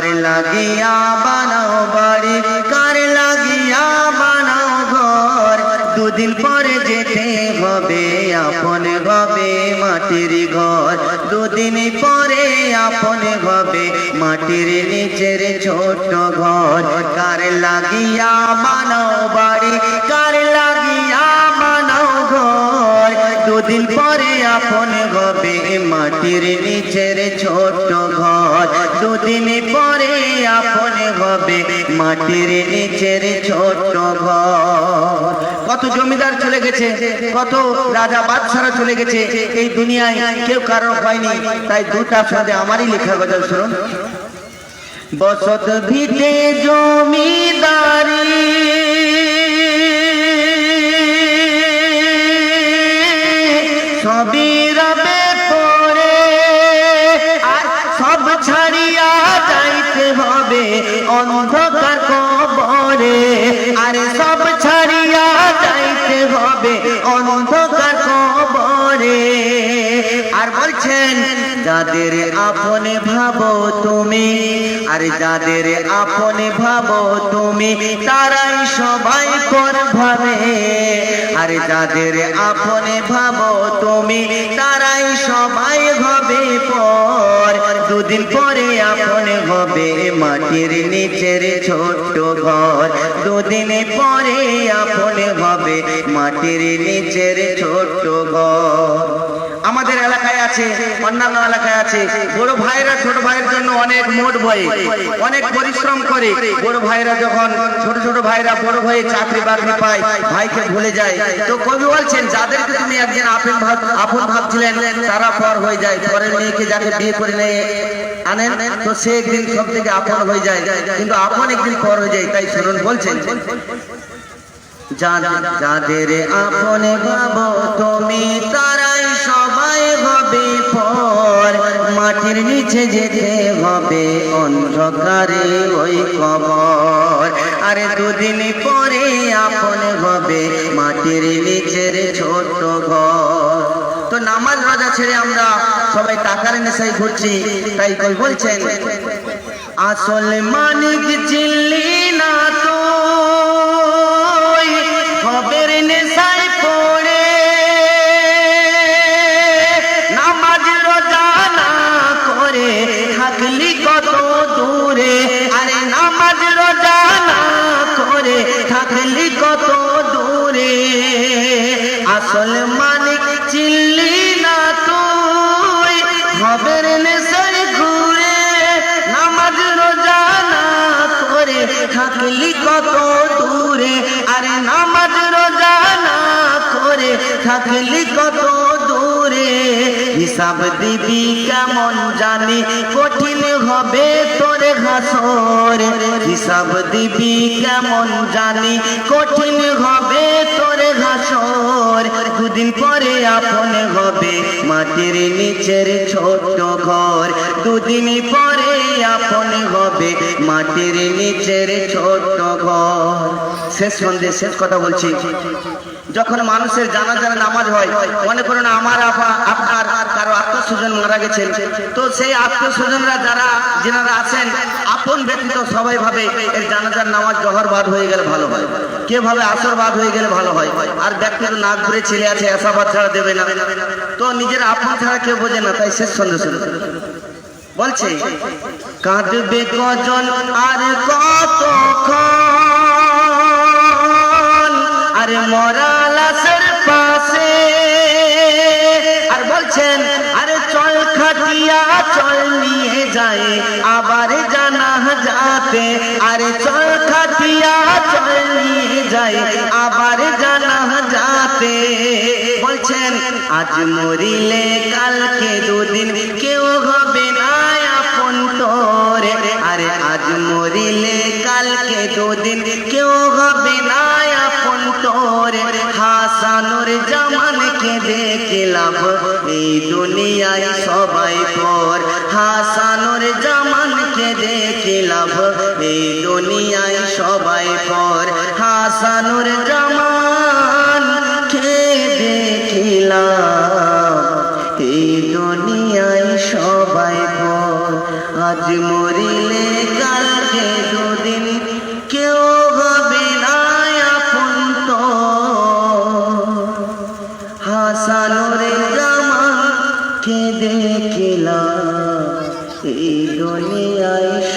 কার লাগিয়া বানাও বাড়ি? কার লাগিয়া বানাও ঘর? দুদিন পরে যেতে হবে, আপন হবে মাটির ঘর। দুদিন পরে আপন হবে মাটির নিচের ছোট ঘর। কার লাগিয়া বানাও বাড়ি? কার লাগিয়া বানাও ঘর? দুদিন পরে আপন হবে মাটির নিচের ছোট ঘর। দুদিন পরে আপন হবে মাটির নিচের ছোট ঘর। কত জমিদার চলে গেছে, কত রাজা বাদশারা চলে গেছে। এই দুনিয়ায় কেউ কারও হয়নি, তাই দুটা সাথে আমারই লেখা গজল শুনুন। বসত ভিটে জমিদারি অন্ধকার কবরে, আরে সব ছাড়িয়া যাইতে হবে অন্ধকার কবরে। আর বলছেন, যাদের আপনে ভাবো তুমি, আর যাদের আপনে ভাবো তুমি, তারাই সবাই পর ভাবে আর যাদের আপনে ভাবো তুমি, তারাই সবাই দুদিন পরে আপনে হবে মাটির নিচের ছোট্ট ঘর? দুদিন পরে আপনে হবে মাটির নিচের ছোট্ট ঘর। আমাদের এলাকায় আছে, অন্যান্য এলাকায় আছে, বড় ভাইরা ছোট ভাইয়ের জন্য অনেক মোট বয়ে, অনেক পরিশ্রম করে। বড় ভাইরা যখন ছোট ছোট ভাইরা বড় ভাইয়ে চাকরি বাকরি পায়, ভাইকে ভুলে যায়। তো কবি বলছেন, যাদেরকে তুমি ভাব, আপন ভাবছিলেন তারা পর হয়ে যায়। পরের মেয়েকে যাকে বিয়ে করে নিয়ে আনেন, তো সে একদিন সব থেকে আপন হয়ে যায়। কিন্তু আপন একদিন পর হয়ে যায়, তাই শুনুন বলছেন। যাদের আপনে ভাবো তুমি, তারাই সবাই হবে পর। মাটির নিচে যেতে হবে, অন্ধকারে ওই কবর। আরে দুদিন পরে আপনে হবে, মাটির নিচের ছোট ঘর। তো নামাজ রাজা ছেড়ে আমরা সবাই টাকার নেশায় ঘুরছি, তাই কই বলছেন, আসল মানিক চিল্লি না তো খবর নেশায় পড়ে। নামাজ রোজা না করে থাকলি কত দূরে, আরে নামাজ রোজা না করে থাকলি কত দূরে। আসল মালিক থাকলি কত দূরে, আরে নামাজ রোজা না করে থাকলি কত দূরে। হিসাব দিবি কেমন জানি, কঠিন হবে তোর ঘাসর হিসাব দিবি কেমন জানি, কঠিন হবে তোর ঘাসর দুদিন পরে আপন হবে মাটির নিচের ছোট ঘর। দুদিন পরে আপন হবে মাটির নিচের ছোট ঘর। শেষ সন্ধ্যে শেষ কথা বলছি। যখন মানুষের জানাজার নামাজ হয়, মনে করুন আমার আপা, আপনার কারও আত্মস্বজন মারা গেছেন। তো সেই আত্মস্বজনরা যারা, যেনারা আছেন, আপন ব্যতীত সবাই ভাবে এর জানাজার নামাজ জহর বাদ হয়ে গেলে ভালো হয়। কে ভাবে আসর বাদ হয়ে গেলে ভালো হয়? আর ব্যক্তি তো নাক ঘুরে ছেলে আছে, এসাবাদ ছাড়া দেবে না। তো নিজের আপন ছাড়া কেউ বোঝে না, তাই শেষ সন্দেশ বলছে কাঁদবে কজন আর কত আরে মরা লাশের পাশে। আর বলছেন আরে চল খাটিয়া চল নিয়ে যায়। আবার জানা যাতে আরে চল খাটিয়া চল নিয়ে যায়। আবার জানা যাতে বলছেন আজ মরিলে কালকে দুদিন কেউ হবে না। তোরে আরে আজ মরিলে, কালকে দুদিন কেউ হবে না আপন তোরে। হাসানুর জামানকে দেখে লাভ এই দুনিয়ায় সবাই পর। হাসানুর জামানকে দেখে লাভ এই দুনিয়ায় সবাই পর। হাসানুর মরিলে কালকে দুদিন কেউ হবে না আপন তো। হাসানোরে জামা কে দেখিলা এই দুনিয়ায়